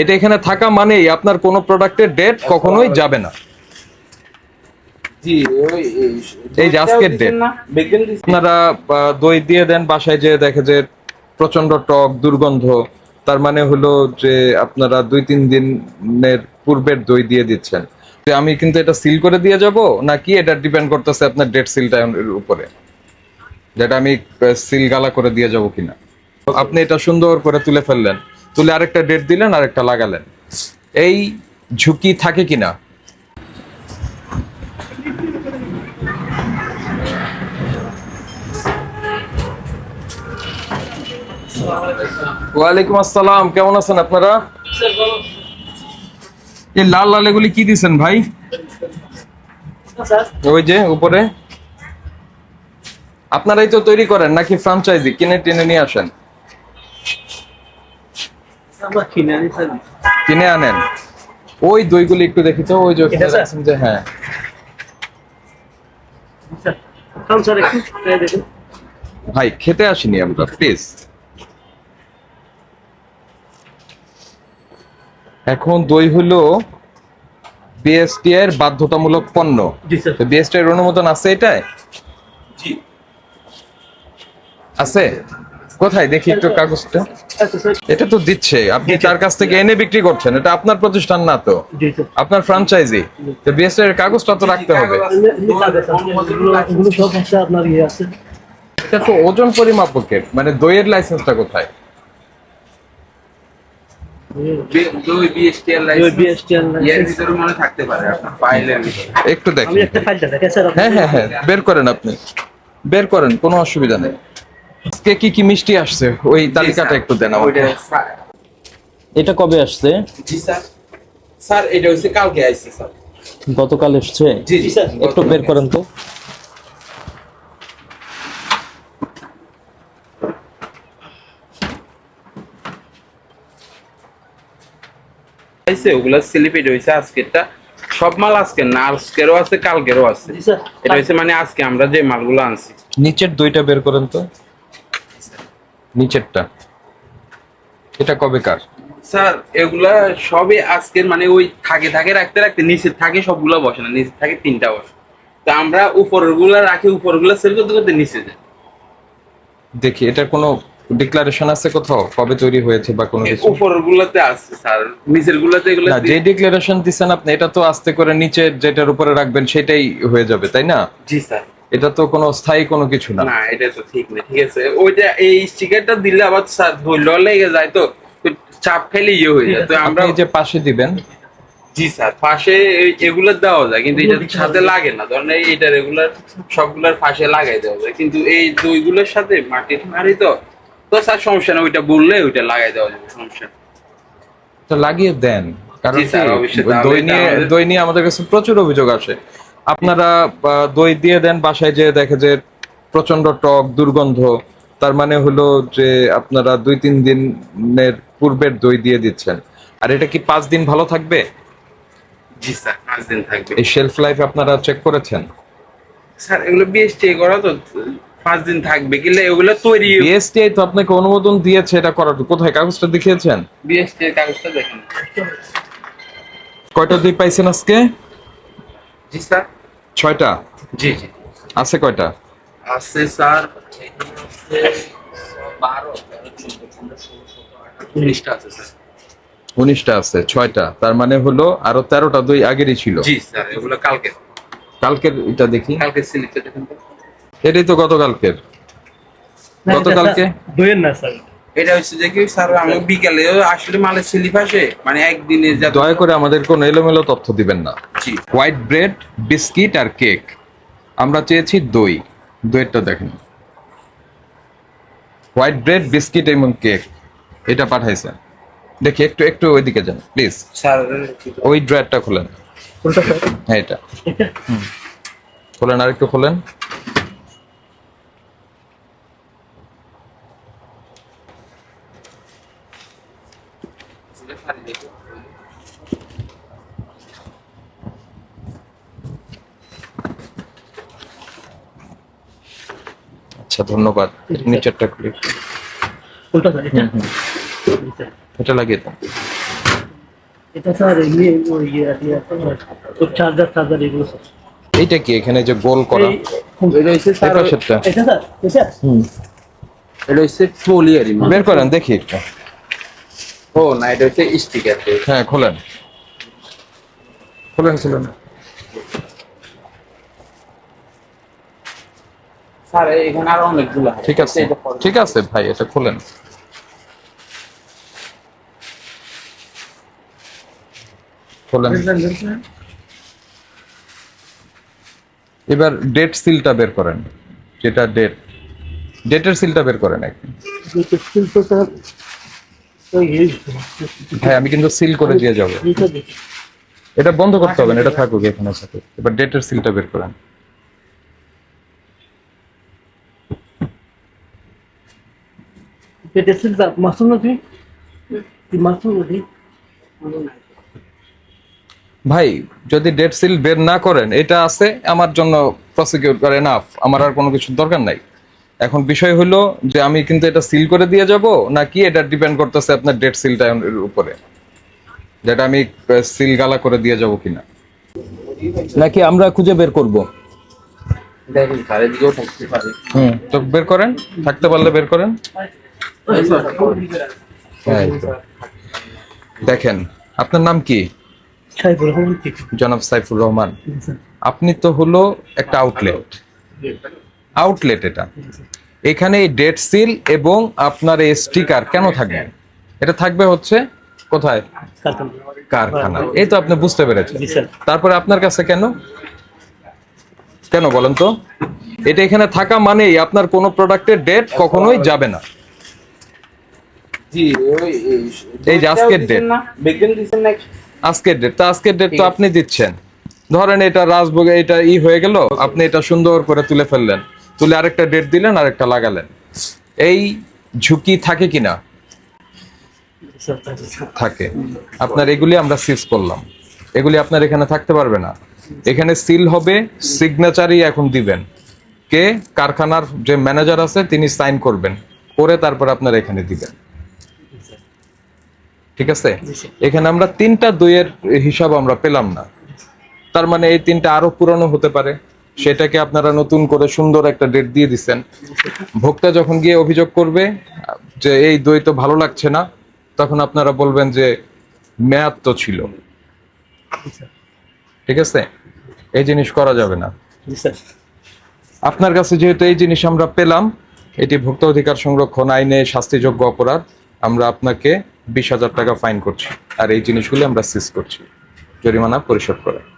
এটা এখানে থাকা মানেই আপনার কোনো প্রোডাক্টের ডেট কখনোই যাবে না। এই যে আজকের দিচ্ছেন আপনারা দই দিয়ে দেন বাসায় যে দেখে যে প্রচণ্ড টক দুর্গন্ধ। তার মানে হলো যে আপনারা দুই তিন দিনের পূর্বের দই দিয়ে দিচ্ছেন। তো আমি কিন্তু এটা সিল করে দিয়ে যাব নাকি এটা ডিপেন্ড করতেছে আপনার ডেট সিলটা উপরে? যেটা আমি সিল গালা করে দিয়ে যাব কিনা। আপনি এটা সুন্দর করে তুলে ফেললেন। তুলে আরেকটা ডেট দিলেন, আরেকটা লাগালেন। এই ঝুঁকি থাকে কিনা? ওয়ালাইকুম আসসালাম, কেমন আছেন আপনারা? এই লাল লাল এগুলি কি দিছেন ভাই? ওই যে উপরে। আপনারাই তো তৈরি করেন, নাকি ফ্রাঞ্চাইজি কিনে টেনে নিয়ে আসেন? কিনে আনেন। ওই দইগুলি একটু দেখি তো ওই যে হ্যাঁ। ট্রাই ভাই খেতে আসিনি আমরা প্লিজ এখন দই হলো বিএসটি এর বাধ্যতামূলক পণ্য। বিএসটি এর অনুমোদন আছে এটাই জি। আছে? কোথায়? দেখি একটু কাগজটা। এটা তো দিচ্ছে। আপনি তার কাছ থেকে এনে বিক্রি করছেন। এটা আপনার প্রতিষ্ঠান না তো? আপনার ফ্রাঞ্চাইজি তো বিএসটি এর কাগজটা তো রাখতে হবে। এগুলো সব হচ্ছে আপনার আছে এটা তো ওজন পরিমাপকের মানে দইয়ের লাইসেন্সটা কোথায়? মনে একটু দেখেন। হ্যাঁ হ্যাঁ হ্যাঁ। বের করেন আপনি। বের করেন কোনো অসুবিধা নেই। আজকে কি কি মিষ্টি আসছে? ওই তালিকাটা একটু দেন আমাকে। এটা কবে আসছে? জি স্যার। স্যার এটা হচ্ছে কালকে আইছে স্যার। গতকাল এসছে? জি জি স্যার একটু বের করেন তো। আইছে ওগুলা স্লিপেড হইছে আজকেরটা। সব মাল আজকে না আজকেরও আছে কালকেরও আছে। জি স্যার। এটা হচ্ছে মানে আজকে আমরা যে মালগুলো আনছি। নিচের দুইটা বের করেন তো। নিচেরটা। এটা কবে কার? স্যার এগুলা সবই আজকের মানে ওই থাকে থাকে রাখতে রাখতে নিচে থাকে সবগুলা বসে না নিচে থাকে তিনটা বসে। তো আমরা উপরেরগুলা রাখি উপরেরগুলা সেল করতে করতে নিচে যাই দেখি এটার কোনো ডিক্লারেশন আছে কোথাও? কবে তৈরি হয়েছে বা কোনো কিছু? উপরের গুলাতে আছে স্যার। নিচের গুলাতে এগুলো না যে ডিক্লারেশন দিচ্ছেন আপনি এটা তো আস্তে করে নিচে যেটার উপরে রাখবেন সেটাই হয়ে যাবে তাই না? জি স্যার। এটা তো কোনো স্থায়ী কোনো কিছু না। না এটা তো ঠিক না ঠিক আছে। ওইটা এই স্টিকারটা দিলে আবার স্যার ধৈর্য লেগে যায় তো চাপ খেলে ইয়ে হয়ে যায়। তো আমরা যে পাশে দিবেন। জি স্যার পাশে এগুলো দেওয়া যায় কিন্তু এটার সাথে লাগে না। ধরেন এই- এইটা রেগুলার সবগুলোর পাশে লাগাই দেওয়া যায়। কিন্তু এই দুইগুলোর সাথে মাটির মারি তো তো স্যার সমস্যা না ওইটা বললে ওইটা লাগাই দেওয়া যাবে সমস্যা তো লাগিয়ে দেন কারণ দই নিয়ে দই নিয়ে আমাদের কাছে প্রচুর অভিযোগ আসে। আপনারা দই দিয়ে দেন বাসায় যে দেখে যে প্রচণ্ড টক দুর্গন্ধ। তার মানে হলো যে আপনারা দুই তিন দিনের পূর্বের দই দিয়ে দিচ্ছেন। আর এটা কি পাঁচ দিন ভালো থাকবে? জি স্যার পাঁচ দিন থাকবে। এই শেলফ লাইফ আপনারা চেক করেছেন? স্যার এগুলো বিএসটি করা তো পাঁচ দিন থাকবে। কিলে এগুলো তৈরি বিএসটিআই তো আপনাকে অনুমোদন দিয়েছে এটা করার। কোথায় কাগজটা দেখিয়েছেন? বিএসটি কাগজটা দেখেন। কয়টা দই পাইছেন আজকে? জি স্যার। ছয়টা? জি জি। আছে কয়টা? আছে স্যার বারো উনিশটা আছে স্যার। উনিশটা আছে ছয়টা। তার মানে হলো আরও তেরোটা দই আগেরই ছিল। জি স্যার এগুলো কালকে কালকের এটা দেখি। কালকে সিলিপটা দেখেন এটাই তো গতকালকের। গতকালকে? দইয়ের না স্যার। এটা হচ্ছে যে কি স্যার আমি বিকালে আসলে মালের স্লিপ আসে মানে একদিনে যা দয়া করে আমাদের কোনো এলোমেলো তথ্য দিবেন না। জি। হোয়াইট ব্রেড বিস্কিট আর কেক। আমরা চেয়েছি দই। দইয়েরটা দেখেন। হোয়াইট ব্রেড বিস্কিট এবং কেক। এটা পাঠাইছেন। দেখি একটু একটু ওইদিকে যান প্লিজ। স্যার ওই ড্রয়ারটা খোলেন। হ্যাঁ এটা। এটা খোলেন আর একটু খোলেন। আচ্ছা ধন্যবাদ। নিচেরটা খুলি স্যার এটা। এটা লাগিয়ে দেন এটা স্যার এমনি ওই ইয়ে আর কি চার্জার চার্জার এগুলো স্যার এইটা কি এখানে যে গোল করা? এটা হচ্ছে স্যার এটা স্যার এটা হুম। এটা হচ্ছে ফোলিয়ারি বের করেন দেখি একটু। ও না এটা হচ্ছে স্টিকার হ্যাঁ খোলেন। খোলেন খোলেন। স্যার এখানে আরও অনেকগুলো ঠিক আছে। ঠিক আছে ভাই এটা খোলেন। খোলেন। এবার ডেট সিলটা বের করেন যেটা ডেট ডেটের সিলটা বের করেন তো স্যার ভাই আমি কিন্তু সিল করে দিয়ে যাব। এটা বন্ধ করতে হবে না এটা থাকুক এখানে সাথে। এবার ডেটের সিলটা বের করেন। স্যার স্যার মাসুম না তুই তুই মাসুম না তুই ভাই যদি ডেট সিল বের না করেন এটা আছে আমার জন্য প্রসিকিউট করে এনাফ আমার আর কোনো কিছুর দরকার নাই। এখন বিষয় হলো যে আমি কিন্তু এটা সিল করে দিয়ে যাব নাকি এটা ডিপেন্ড করতেছে আপনার ডেট সিলটা উপরে? যেটা আমি সিল গালা করে দিয়ে যাব কিনা? নাকি আমরা খুঁজে বের করব? দেখেন স্যার এদিকেও থাকতে পারে হুম তো বের করেন থাকতে পারলে বের করেন। দেখেন আপনার নাম কি? জনাব সাইফুর রহমান। আপনি তো হলো একটা আউটলেট আউটলেট এটা। এখানে এই ডেট সিল এবং আপনার এই স্টিকার কেন থাকবে? এটা থাকবে হচ্ছে কোথায়? কারখানা এই তো আপনি বুঝতে পেরেছেন। তারপরে আপনার কাছে কেন? কেন বলেন তো? এটা এখানে থাকা মানেই আপনার কোনো প্রোডাক্টের ডেট কখনোই যাবে না। জি ওই এই যে আজকের বিজ্ঞান দিচ্ছেন না? আজকের ডেট তো আজকের ডেট তো আপনি দিচ্ছেন। ধরেন এটা রাজভোগে এটা ই হয়ে গেল আপনি এটা সুন্দর করে তুলে ফেললেন। তুলে আরেকটা ডেট দিলেন আরেকটা লাগালেন। এই ঝুঁকি থাকে কিনা? থাকে। আপনার এগুলি আমরা সিজ করলাম। এগুলি আপনার এখানে থাকতে পারবে না। এখানে সিল হবে সিগনেচারই এখন দিবেন। কে? কারখানার যে ম্যানেজার আছে তিনি সাইন করবেন। করে তারপর আপনার এখানে দিবেন। ঠিক আছে? এখানে আমরা তিনটা দইয়ের হিসাব আমরা পেলাম না। তার মানে এই তিনটা আরও পুরনো হতে পারে। সেটাকে আপনারা নতুন করে সুন্দর একটা ডেট দিয়ে দিচ্ছেন ভোক্তা যখন গিয়ে অভিযোগ করবে যে এই দই তো ভালো লাগছে না তখন আপনারা বলবেন যে মেয়াদ তো ছিল। ঠিক আছে? এই জিনিস করা যাবে না। আপনার কাছে যেহেতু এই জিনিস আমরা পেলাম এটি ভোক্তা অধিকার সংরক্ষণ আইনে শাস্তিযোগ্য অপরাধ আমরা আপনাকে বিশ হাজার টাকা ফাইন করছি। আর এই জিনিসগুলি আমরা সিজ করছি। জরিমানা পরিশোধ করে।